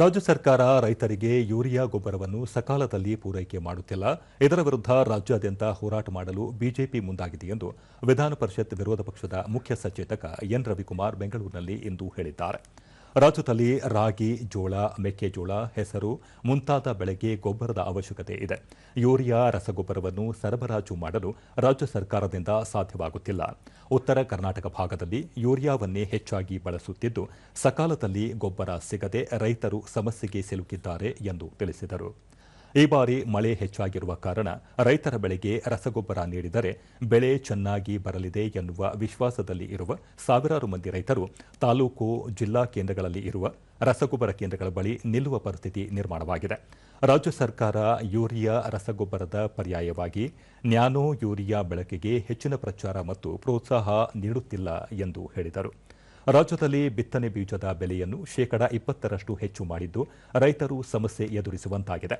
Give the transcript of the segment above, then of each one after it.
ರಾಜ್ಯ ಸರ್ಕಾರ ರೈತರಿಗೆ ಯೂರಿಯಾ ಗೊಬ್ಬರವನ್ನು ಸಕಾಲದಲ್ಲಿ ಪೂರೈಕೆ ಮಾಡುತ್ತಿಲ್ಲ. ಇದರ ವಿರುದ್ಧ ರಾಜ್ಯಾದ್ಯಂತ ಹೋರಾಟ ಮಾಡಲು ಬಿಜೆಪಿ ಮುಂದಾಗಿದೆ ಎಂದು ವಿಧಾನ ಪರಿಷತ್ ವಿರೋಧ ಪಕ್ಷದ ಮುಖ್ಯ ಸಚೇತಕ ಎನ್ ರವಿಕುಮಾರ್ ಬೆಂಗಳೂರಿನಲ್ಲಿ ಇಂದು ಹೇಳಿದ್ದಾರೆ. ರಾಜ್ಯದಲ್ಲಿ ರಾಗಿ ಜೋಳ ಮೆಕ್ಕೆಜೋಳ ಹೆಸರು, ಮುಂತಾದ ಬೆಳೆಗೆ ಗೊಬ್ಬರದ ಅವಶ್ಯಕತೆ ಇದೆ. ಯೂರಿಯಾ, ರಸಗೊಬ್ಬರವನ್ನು ಸರಬರಾಜು ಮಾಡಲು ರಾಜ್ಯ ಸರ್ಕಾರದಿಂದ ಸಾಧ್ಯವಾಗುತ್ತಿಲ್ಲ. ಉತ್ತರ ಕರ್ನಾಟಕ ಭಾಗದಲ್ಲಿ ಯೂರಿಯಾವನ್ನೇ ಹೆಚ್ಚಾಗಿ ಬಳಸುತ್ತಿದ್ದು, ಸಕಾಲದಲ್ಲಿ ಗೊಬ್ಬರ ಸಿಗದೆ ರೈತರು ಸಮಸ್ಯೆಗೆ ಸಿಲುಕಿದ್ದಾರೆ ಎಂದು ತಿಳಿಸಿದರು. ಈ ಬಾರಿ ಮಳೆ ಹೆಚ್ಚಾಗಿರುವ ಕಾರಣ ರೈತರ ಬೆಳೆಗೆ ರಸಗೊಬ್ಬರ ನೀಡಿದರೆ ಬೆಳೆ ಚೆನ್ನಾಗಿ ಬರಲಿದೆ ಎನ್ನುವ ವಿಶ್ವಾಸದಲ್ಲಿ ಇರುವ ಸಾವಿರಾರು ಮಂದಿ ರೈತರು ತಾಲೂಕು, ಜಿಲ್ಲಾ ಕೇಂದ್ರಗಳಲ್ಲಿ ಇರುವ ರಸಗೊಬ್ಬರ ಕೇಂದ್ರಗಳ ಬಳಿ ನಿಲ್ಲುವ ಪರಿಸ್ಥಿತಿ ನಿರ್ಮಾಣವಾಗಿದೆ. ರಾಜ್ಯ ಸರ್ಕಾರ ಯೂರಿಯಾ ರಸಗೊಬ್ಬರದ ಪರ್ಯಾಯವಾಗಿ ನ್ಯಾನೋ ಯೂರಿಯಾ ಬಳಕೆಗೆ ಹೆಚ್ಚಿನ ಪ್ರಚಾರ ಮತ್ತು ಪ್ರೋತ್ಸಾಹ ನೀಡುತ್ತಿಲ್ಲ ಎಂದು ಹೇಳಿದರು. ರಾಜ್ಯದಲ್ಲಿ ಬಿತ್ತನೆ ಬೀಜದ ಬೆಲೆಯನ್ನು ಶೇಕಡಾ ಇಪ್ಪತ್ತರಷ್ಟು ಹೆಚ್ಚು ಮಾಡಿದ್ದು ರೈತರು ಸಮಸ್ಯೆ ಎದುರಿಸುವಂತಾಗಿದೆ.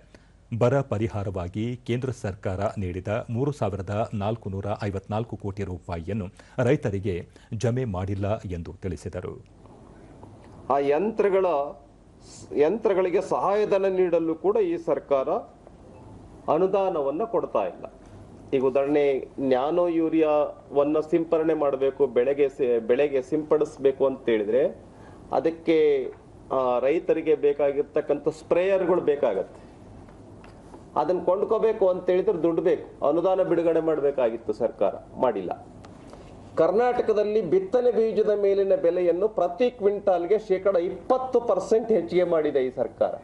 ಬರ ಪರಿಹಾರವಾಗಿ ಕೇಂದ್ರ ಸರ್ಕಾರ ನೀಡಿದ ಮೂರು ಸಾವಿರದ ನಾಲ್ಕು ನೂರ ಐವತ್ನಾಲ್ಕು ಕೋಟಿ ರೂಪಾಯಿಯನ್ನು ರೈತರಿಗೆ ಜಮೆ ಮಾಡಿಲ್ಲ ಎಂದು ತಿಳಿಸಿದರು. ಆ ಯಂತ್ರಗಳ ಯಂತ್ರಗಳಿಗೆ ಸಹಾಯಧನ ನೀಡಲು ಕೂಡ ಈ ಸರ್ಕಾರ ಅನುದಾನವನ್ನು ಕೊಡ್ತಾ ಇಲ್ಲ. ಈಗ ಉದಾಹರಣೆ, ನ್ಯಾನೋ ಯೂರಿಯಾವನ್ನು ಸಿಂಪರಣೆ ಮಾಡಬೇಕು, ಬೆಳೆಗೆ ಬೆಳೆಗೆ ಸಿಂಪಡಿಸಬೇಕು ಅಂತ ಹೇಳಿದ್ರೆ ಅದಕ್ಕೆ ರೈತರಿಗೆ ಬೇಕಾಗಿರ್ತಕ್ಕಂಥ ಸ್ಪ್ರೇಯರ್ಗಳು ಬೇಕಾಗತ್ತೆ. ಅದನ್ನ ಕೊಂಡ್ಕೋಬೇಕು ಅಂತ ಹೇಳಿದ್ರೆ ದುಡ್ಡು ಬೇಕು. ಅನುದಾನ ಬಿಡುಗಡೆ ಮಾಡಬೇಕಾಗಿತ್ತು ಸರ್ಕಾರ. ಮಾಡಿಲ್ಲ. ಕರ್ನಾಟಕದಲ್ಲಿ ಬಿತ್ತನೆ ಬೀಜದ ಮೇಲಿನ ಬೆಲೆಯನ್ನು ಪ್ರತಿ ಕ್ವಿಂಟಾಲ್ಗೆ ಶೇಕಡ ಇಪ್ಪತ್ತು ಪರ್ಸೆಂಟ್ ಹೆಚ್ಚಿಗೆ ಮಾಡಿದೆ ಈ ಸರ್ಕಾರ.